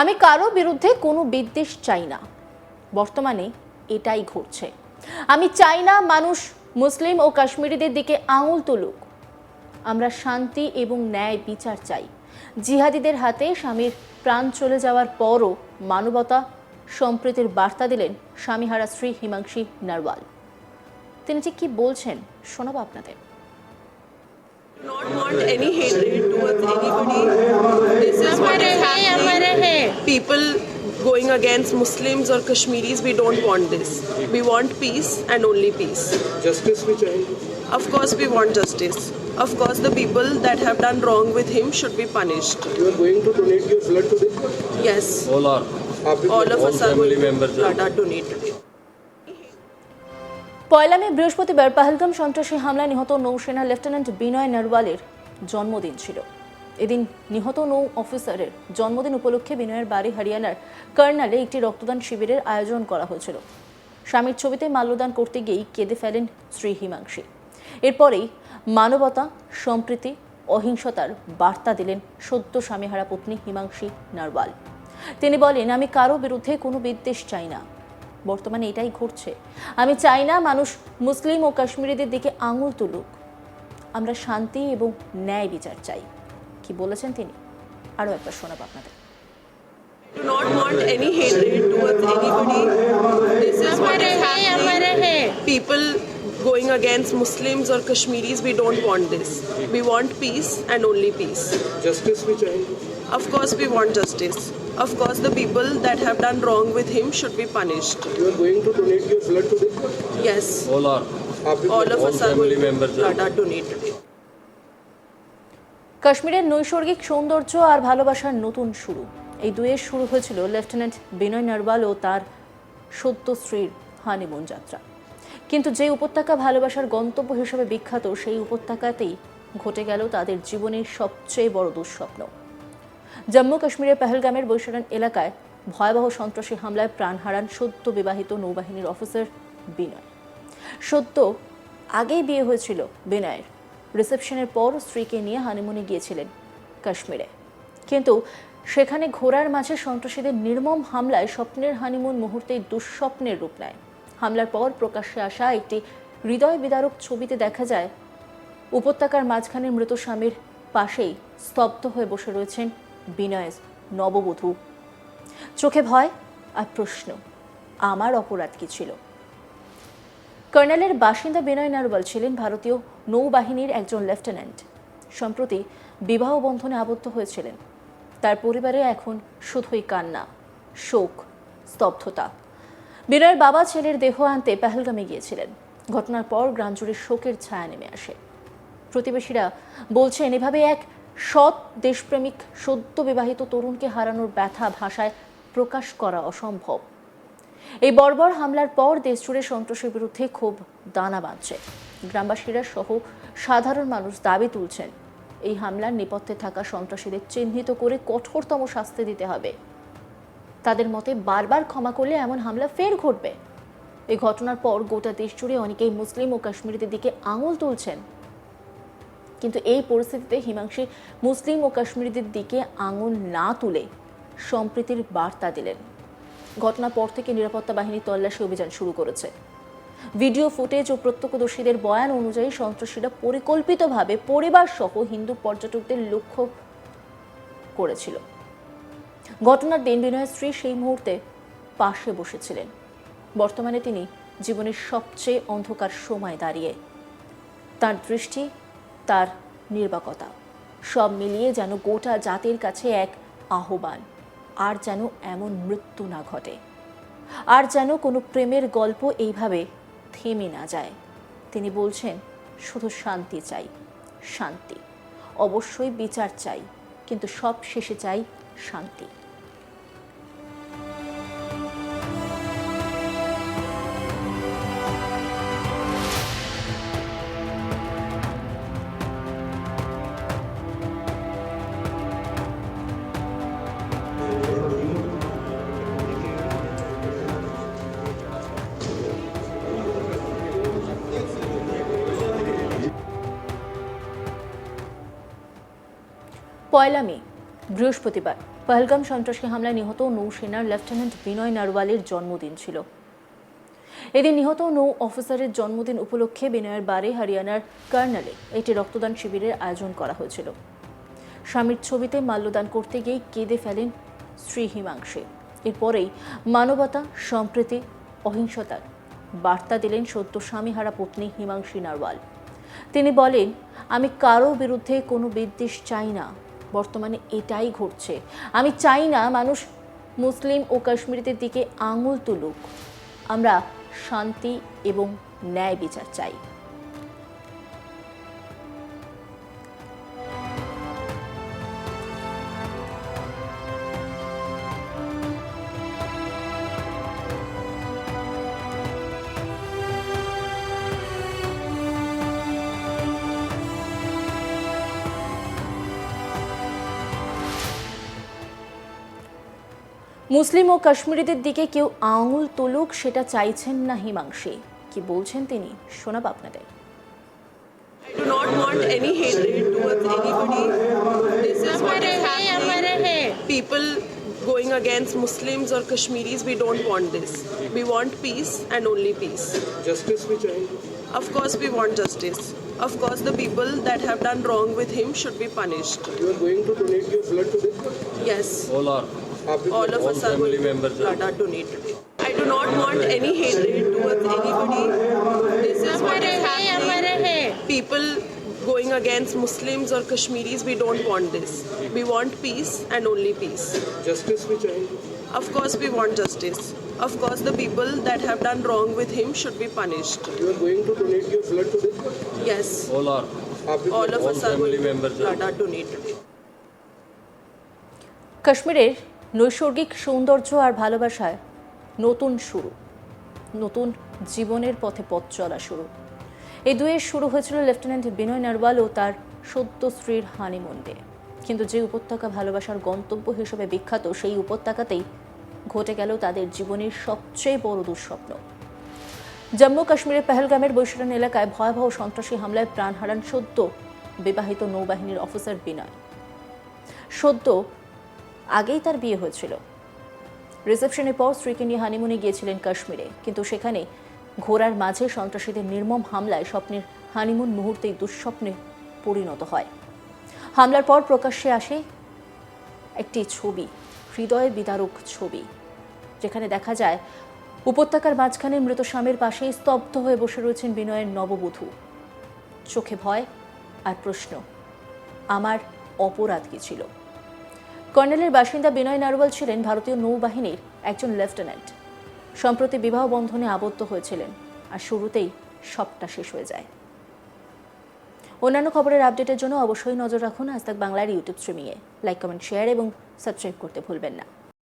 আমি কারও বিরুদ্ধে কোনো বিদ্বেষ চাই না। বর্তমানে এটাই ঘটছে। আমি চাই না মানুষ মুসলিম ও কাশ্মীরিদের দিকে আঙুল তুলুক। আমরা শান্তি এবং ন্যায় বিচার চাই। জিহাদিদের হাতে স্বামীর প্রাণ চলে যাওয়ার পরও মানবতা সম্প্রীতির বার্তা দিলেন স্বামীহারা শ্রী হিমাংশী নারওয়াল। তিনি ঠিক কি বলছেন শোনাবো আপনাদের। not want any hatred towards anybody. This is what is happening. People going against Muslims or Kashmiris, we don't want this. We want peace and only peace. Justice भी चाहेंगे Of course, we want justice. Of course, the people that have done wrong with him should be punished. You are going to donate your blood today Yes, All are. आप भी all of All us are family going to members are- blood are donated. পয়লা মে বৃহস্পতিবার পাহলগাম সন্ত্রাসী হামলায় নিহত নৌসেনা lieutenant বিনয় নারওয়ালের জন্মদিন ছিল। এদিন নিহত নৌ অফিসারের জন্মদিন উপলক্ষে বিনয়ের বাড়ি হরিয়ানার কর্নালে একটি রক্তদান শিবিরের আয়োজন করা হয়েছিল। স্বামীর ছবিতে মাল্যদান করতে গিয়েই কেঁদে ফেলেন শ্রী হিমাংশী। এরপরেই মানবতা, সম্প্রীতি, অহিংসতার বার্তা দিলেন সদ্য স্বামীহারা পত্নী হিমাংশী নারওয়াল। তিনি বলেন, আমি কারও বিরুদ্ধে কোনো বিদ্বেষ চাই না। বর্তমানে এটাই ঘটছে আমি চাই না মানুষ মুসলিম ও কাশ্মীরিদের দিকে আঙুল তুলুক আমরা শান্তি এবং ন্যায় বিচার চাই কি বলেছেন তিনি আরও একবার শোনাব আপনাদের Do not want any hatred towards anybody. This is what is happening. People going against Muslims or Kashmiris, we don't want this. We want peace and only peace. Justice भी चाहेंगे Of course, we want justice. Of course, the people that have done wrong with him should be punished. You are going to donate your blood today? Yes. All are. All of us are members blood are donated. কাশ্মীরের নৈসর্গিক সৌন্দর্য আর ভালোবাসার নতুন শুরু এই দুয়ের শুরু হয়েছিল লেফটেন্যান্ট বিনয় নারওয়াল ও তার সত্য স্ত্রীর হানিমুন যাত্রা কিন্তু যে উপত্যকা ভালোবাসার গন্তব্য হিসেবে বিখ্যাত সেই উপত্যকাতেই ঘটে গেল তাদের জীবনের সবচেয়ে বড় দুঃস্বপ্ন জম্মু কাশ্মীরের পেহেলগামের বৈশারান এলাকায় ভয়াবহ সন্ত্রাসী হামলায় প্রাণ হারান সদ্য বিবাহিত নৌবাহিনীর অফিসার বিনয়। সদ্য আগেই বিয়ে হয়েছিল বিনয়ের। রিসেপশনের পর স্ত্রীকে নিয়ে হানিমুনে গিয়েছিলেন কাশ্মীরে। কিন্তু সেখানে ঘোড়ার মাঝে সন্ত্রাসীদের নির্মম হামলায় স্বপ্নের হানিমুন মুহূর্তেই দুঃস্বপ্নের রূপ নেয়। হামলার পর প্রকাশ্যে আসা একটি হৃদয় বিদারক ছবিতে দেখা যায় উপত্যকার মাঝখানে মৃত স্বামীর পাশেই স্তব্ধ হয়ে বসে রয়েছেন বিনয়ের নববধূ। চোখে ভয় আর প্রশ্ন, আমার অপরাধ কি ছিল? কর্নেলের বাসিন্দা বিনয় নারওয়াল ছিলেন ভারতীয় নৌবাহিনীর একজন লেফটেন্যান্ট সম্প্রতি বিবাহ বন্ধনে আবদ্ধ হয়েছিলেন। তার পরিবারে এখন শুধুই কান্না, শোক, স্তব্ধতা। বিনয়ের বাবা ছেলের দেহ আনতে পেহেলগামে গিয়েছিলেন। ঘটনার পর গ্রাম জুড়ে শোকের ছায়া নেমে আসে। প্রতিবেশীরা বলছেন, এভাবে এক সৎ দেশপ্রেমিক, সদ্য বিবাহিত তরুণকে হারানোর ব্যথা ভাষায় প্রকাশ করা অসম্ভব। এই বর্বর হামলার পর দেশজুড়ে সন্ত্রাসের বিরুদ্ধে ক্ষোভ দানা বাঁধছে। গ্রামবাসীরা সহ সাধারণ মানুষ দাবি তুলছেন, এই হামলার নেপথ্যে থাকা সন্ত্রাসীদের চিহ্নিত করে কঠোরতম শাস্তি দিতে হবে। তাদের মতে বারবার ক্ষমা করলে এমন হামলা ফের ঘটবে। এই ঘটনার পর গোটা দেশ জুড়ে অনেকেই মুসলিম ও কাশ্মীরিদের দিকে আঙুল তুলছেন। কিন্তু এই পরিস্থিতিতে হিমাংশী মুসলিম ও কাশ্মীরিদের দিকে আঙুল না তুলে সম্প্রীতির বার্তা দিলেন। ঘটনার পর থেকে নিরাপত্তা বাহিনী তল্লাশি অভিযান শুরু করেছে। ভিডিও ফুটেজ ও প্রত্যক্ষদর্শীদের বয়ান অনুযায়ী সন্ত্রাসীরা পরিকল্পিতভাবে পরিবার সহ হিন্দু পর্যটকদের লক্ষ্য করেছিল। ঘটনার দিন বিনয়ের স্ত্রী সেই মুহূর্তে পাশে বসেছিলেন। বর্তমানে তিনি জীবনের সবচেয়ে অন্ধকার সময় দাঁড়িয়ে। তার দৃষ্টি তার নির্বাকতা। সব মিলিয়ে যেন গোটা জাতির কাছে এক আহ্বান, আর যেন এমন মৃত্যু না ঘটে। আর যেন কোনো প্রেমের গল্প এইভাবে থেমে না যায়। তিনি বলছেন, শুধু শান্তি চাই, শান্তি। অবশ্যই বিচার চাই, কিন্তু সব শেষে চাই শান্তি। পয়লা মে, বৃহস্পতিবার, পহলগাম সন্ত্রাসী হামলায় নিহত নৌসেনার লেফটেন্যান্ট বিনয় নারওয়ালের জন্মদিন ছিল। এদিন নিহত নৌ অফিসারের জন্মদিন উপলক্ষে বিনয়ের বাড়ি হরিয়ানার কার্নালে একটি রক্তদান শিবিরের আয়োজন করা হয়েছিল। স্বামীর ছবিতে মাল্যদান করতে গিয়ে কেঁদে ফেলেন শ্রী হিমাংশে। এরপরেই মানবতা, সম্প্রীতি, অহিংসতার বার্তা দিলেন সদ্য স্বামীহারা পত্নী হিমাংশী নারওয়াল। তিনি বলেন, আমি কারও বিরুদ্ধে কোনো বিদ্বেষ চাই না। বর্তমানে এটাই ঘটছে। আমি চাই না মানুষ মুসলিম ও কাশ্মীরিদের দিকে আঙুল তুলুক। আমরা শান্তি এবং ন্যায় বিচার চাই। মুসলিম ও কাশ্মীরিদের দিকে কেউ আঙুল তুলুক সেটা চাইছেন না হিমাংশী কি বলছেন তিনি শোনাব আপনাদের I do not want any hatred towards anybody. This is what is happening. People going against Muslims or Kashmiris, we don't want this. We want peace and only peace. justice भी चाहेंगे Of course, we want justice. Of course, the people that have done wrong with him should be punished. you are going to donate your blood to this Yes, All are. आप भी all of All us are family going to members are- blood are donated. I do not want any hatred towards anybody. This is what is happening. People going against Muslims or Kashmiris, we don't want this. We want peace and only peace. justice भी चाहेंगे Of course, we want justice. Of course, the people that have done wrong with him should be punished. you are going to donate your blood to this Yes, All are. आप भी all of All us are family going to members are- blood are donated. কাশ্মীরের নৈসর্গিক সৌন্দর্য আর ভালোবাসায় নতুন শুরু, নতুন জীবনের পথে পথ চলা শুরু। এই দুয়ের শুরু হয়েছিল লেফটেন্যান্ট বিনয় নারওয়াল ও তার সদ্য স্ত্রীর হানিমুন দিয়ে। কিন্তু যে উপত্যকা ভালোবাসার গন্তব্য হিসেবে বিখ্যাত, সেই উপত্যকাতেই ঘটে গেল তাদের জীবনের সবচেয়ে বড় দুঃস্বপ্ন। জম্মু কাশ্মীরের পেহেলগামের বৈশারণ এলাকায় ভয়াবহ সন্ত্রাসী হামলায় প্রাণ হারান সদ্য বিবাহিত নৌবাহিনীর অফিসার বিনয়। সদ্য আগেই তার বিয়ে হয়েছিল। রিসেপশনের পর স্ত্রীকে নিয়ে হানিমুনে গিয়েছিলেন কাশ্মীরে। কিন্তু সেখানে ঘোড়ার মাঝে সন্ত্রাসীদের নির্মম হামলায় স্বপ্নের হানিমুন মুহূর্তেই দুঃস্বপ্নে পরিণত হয়। হামলার পর প্রকাশ্যে আসে একটি ছবি, হৃদয় বিদারক ছবি, যেখানে দেখা যায় উপত্যকার মাঝখানে মৃত স্বামীর পাশেই স্তব্ধ হয়ে বসে রয়েছেন বিনয়ের নববধূ। চোখে ভয় আর প্রশ্ন, আমার অপরাধ কি ছিল? কর্নেলের বাসিন্দা বিনয় নারওয়াল ছিলেন ভারতীয় নৌবাহিনীর একজন লেফটেন্যান্ট। সম্প্রতি বিবাহ বন্ধনে আবদ্ধ হয়েছিলেন, আর শুরুতেই সবটা শেষ হয়ে যায়। অন্যান্য খবরের আপডেটের জন্য অবশ্যই নজর রাখুন আজ বাংলার ইউটিউব স্ট্রিমিংয়ে। লাইক, কমেন্ট, শেয়ার এবং সাবস্ক্রাইব করতে ভুলবেন না।